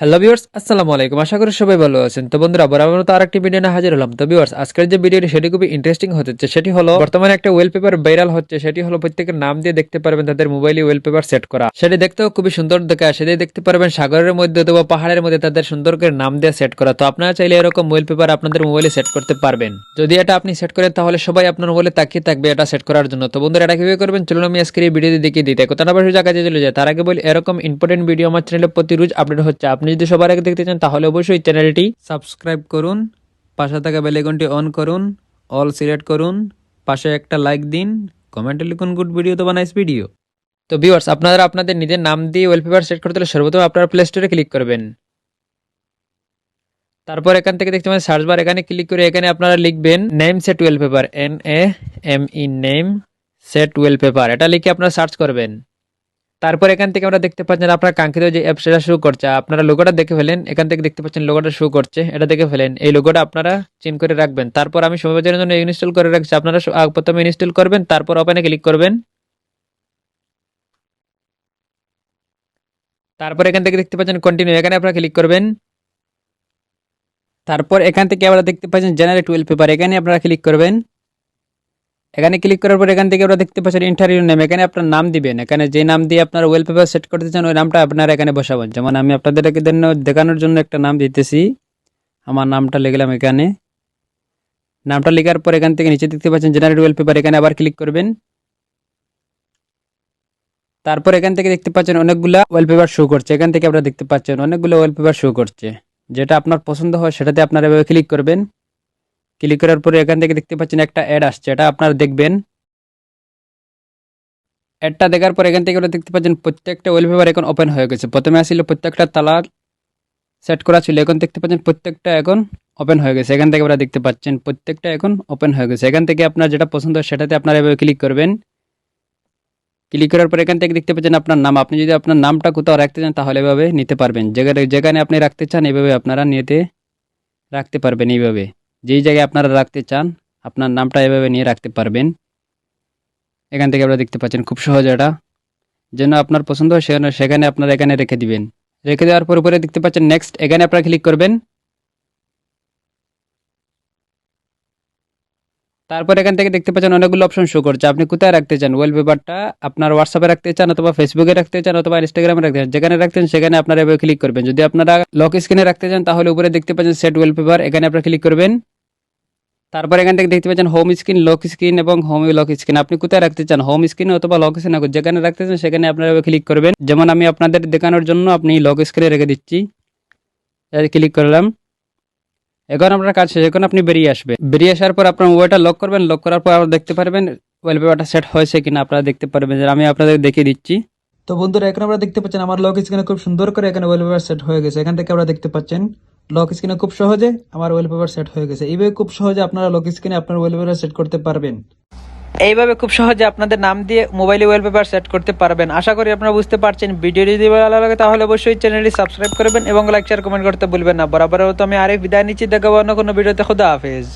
Hello viewers আসসালামু আলাইকুম আশা করি সবাই ভালো আছেন। তো বন্ধুরা বরাবর মতো আরেকটি ভিডিও নিয়ে হাজির হলাম। তো ভিউয়ার্স আজকের যে ভিডিওটি সেটি খুবই ইন্টারেস্টিং হচ্ছে সেটি হলো, বর্তমানে একটা ওয়েলপেপার ভাইরাল হচ্ছে। সেটি হলো প্রত্যেকের নাম দিয়ে দেখতে পারবেন তাদের মোবাইলে ওয়েলপেপার সেট করা। সেটি দেখতেও খুবই সুন্দর দেখে সেটি দেখতে পারবেন, সাগরের মধ্যে অথবা পাহাড়ের মধ্যে তাদের সুন্দর করে নাম দিয়ে সেট করা। তো আপনারা চাইলে এরকম ওয়েলপেপার আপনাদের মোবাইলে সেট করতে পারবেন। যদি এটা আপনি সেট করেন, তাহলে সবাই আপনার মোবাইলে তাকিয়ে থাকবে এটা সেট করার জন্য। তো বন্ধুরা, এটা কীভাবে করবেন? চলুন আমি আজকের এই ভিডিওতে দেখিয়ে দিতে কোথা না সোজা কাজে চলে যায়। তার আগে বলি, এরকম ইম্পর্টেন্ট ভিডিও আমার চ্যানেলে প্রতি রোজ আপডেট হচ্ছে। আপনি যদি সবার আগে দেখতে চান, তাহলে অবশ্যই চ্যানেলটি সাবস্ক্রাইব করুন, পাশে থাকা বেলাইকনটি অন করুন, অল সিলেক্ট করুন, পাশে একটা লাইক দিন, কমেন্টে লিখুন, গুড ভিডিও তো বানাইস ভিডিও তো ভিউয়ার্স, আপনারা আপনাদের নিজের নাম দিয়ে ওয়েলপেপার সেট করতে হলে সর্বপ্রথম আপনারা প্লে স্টোরে ক্লিক করবেন। তারপর এখান থেকে দেখতে পাবেন সার্চ বার এখানে ক্লিক করে এখানে আপনারা লিখবেন name set wallpaper N A M E name set wallpaper এটা লিখে আপনারা সার্চ করবেন। তারপর এখান থেকে আমরা দেখতে পাচ্ছেন আপনার কাঙ্ক্ষিত যে অ্যাপ সেটা শুরু করছে। আপনারা লোগোটা দেখে ফেলেন, এখান থেকে দেখতে পাচ্ছেন লোগোটা শুরু করছে, এটা দেখে ফেলেন। এই লোগোটা আপনারা চিন করে রাখবেন। তারপর আমি সময় বাজারের জন্য ইনস্টল করে রাখছি। আপনারা প্রথমে ইনস্টল করবেন, তারপর ওপেনে ক্লিক করবেন। তারপর এখান থেকে দেখতে পাচ্ছেন কন্টিনিউ এখানে আপনারা ক্লিক করবেন। তারপর এখান থেকে আমরা দেখতে পাচ্ছেন জেনারেট ওয়েলপেপার এখানে আপনারা ক্লিক করবেন। এখানে ক্লিক করার পর এখান থেকে আমরা দেখতে পাচ্ছেন ইন্টারভিউ নেম এখানে আপনার নাম দিবেন। এখানে যে নাম দিয়ে আপনার ওয়েলপেপার সেট করতে চান, ওই নামটা আপনারা এখানে বসাবেন। যেমন আমি আপনাদেরকে দেন- দেখানোর জন্য একটা নাম দিতেছি। আমার নামটা লিখলাম এখানে। নামটা লেখার পর এখান থেকে নিচে দেখতে পাচ্ছেন জেনারেট ওয়েলপেপার এখানে আবার ক্লিক করবেন। তারপর এখান থেকে দেখতে পাচ্ছেন অনেকগুলা ওয়েলপেপার শো করছে। এখান থেকে আপনারা দেখতে পাচ্ছেন অনেকগুলো ওয়েলপেপার শো করছে। যেটা আপনার পছন্দ হয়, সেটাতে আপনারা এভাবে ক্লিক করবেন। ক্লিক করার পরে এখান থেকে দেখতে পাচ্ছেন একটা অ্যাড আসছে। এটা আপনারা দেখবেন। অ্যাডটা দেখার পর এখান থেকে আপনারা দেখতে পাচ্ছেন প্রত্যেকটা ওয়েলপেপার এখন ওপেন হয়ে গেছে। প্রথমে আসলে প্রত্যেকটা তালা সেট করা ছিল, এখন দেখতে পাচ্ছেন প্রত্যেকটা এখন ওপেন হয়ে গেছে। এখান থেকে আপনারা দেখতে পাচ্ছেন প্রত্যেকটা এখন ওপেন হয়ে গেছে। এখান থেকে আপনার যেটা পছন্দ সেটাতে আপনারা এভাবে ক্লিক করবেন। ক্লিক করার পর এখান থেকে দেখতে পাচ্ছেন আপনার নাম। আপনি যদি আপনার নামটা কোথাও রাখতে চান তাহলে এভাবে নিতে পারবেন। যেখানে যেখানে আপনি রাখতে চান, এভাবে আপনারা নিতে রাখতে পারবেন এইভাবে। যেই জায়গায় আপনারা রাখতে চান, আপনার নামটা এভাবে নিয়ে রাখতে পারবেন। এখান থেকে আপনারা দেখতে পাচ্ছেন খুব সহজ এটা। যেন আপনার পছন্দ হয় সেখানে সেখানে আপনারা এখানে রেখে দিবেন। রেখে দেওয়ার পর উপরে দেখতে পাচ্ছেন নেক্সট এখানে আপনারা ক্লিক করবেন। তারপর এখান থেকে দেখতে পাচ্ছেন অনেকগুলো অপশন শো করছে। আপনি কোথায় রাখতে চান? ওয়েলপেপারটা আপনার হোয়াটসঅ্যাপে রাখতে চান অথবা ফেসবুকে রাখতে চান অথবা ইনস্টাগ্রামে রাখতে চান। যেখানে রাখতেন সেখানে আপনারা এভাবে ক্লিক করবেন। যদি আপনারা লক স্ক্রিনে রাখতে চান, তাহলে উপরে দেখতে পাচ্ছেন সেট ওয়েলপেপার এখানে আপনারা ক্লিক করবেন। তারপর এখান থেকে দেখতে পাচ্ছেন হোম স্ক্রিন লক স্ক্রিন এবং হোম লক স্ক্রিন আপনি কোথায় রাখতে চান? হোম স্ক্রিন অথবা লক স্ক্রিন যেখানে রাখতে চান, সেখানে আপনারা ক্লিক করবেন। যেমন আমি আপনাদের দেখানোর জন্য আপনি লক স্ক্রিনে রেখে দিচ্ছি। ক্লিক করলাম। এখন আপনার কাজ শেষ, এখন আপনি বেরিয়ে আসবে বেরিয়ে আসার পর আপনার মোবাইলটা লক করবেন লক করার পর আপনারা দেখতে পারবেন ওয়েলপেপারটা সেট হয়েছে কিনা, আপনারা দেখতে পারবেন আমি আপনাদের দেখিয়ে দিচ্ছি। তো বন্ধুরা, এখন আপনারা দেখতে পাচ্ছেন আমার লক স্ক্রিনে খুব সুন্দর করে এখানে ওয়েলপেপার সেট হয়ে গেছে। এখান থেকে আপনারা দেখতে পাচ্ছেন লক স্ক্রিনে খুব সহজে আমার ওয়েলপেপার সেট হয়ে গেছে। এইভাবে খুব সহজে আপনারা লক স্ক্রিনে আপনার ওয়েলপেপার সেট করতে পারবেন। এইভাবে খুব সহজে আপনাদের নাম দিয়ে মোবাইলে ওয়েলপেপার সেট করতে পারবেন। আশা করি আপনারা বুঝতে পারছেন। ভিডিও যদি ভালো লাগে তাহলে অবশ্যই চ্যানেলটি সাবস্ক্রাইব করবেন এবং লাইক শেয়ার কমেন্ট করতে ভুলবেন না। বরাবর তো আমি আরেক বিদায় নিচ্ছি। দেখাবো অন্য কোনো ভিডিওতে। খুদা হাফেজ।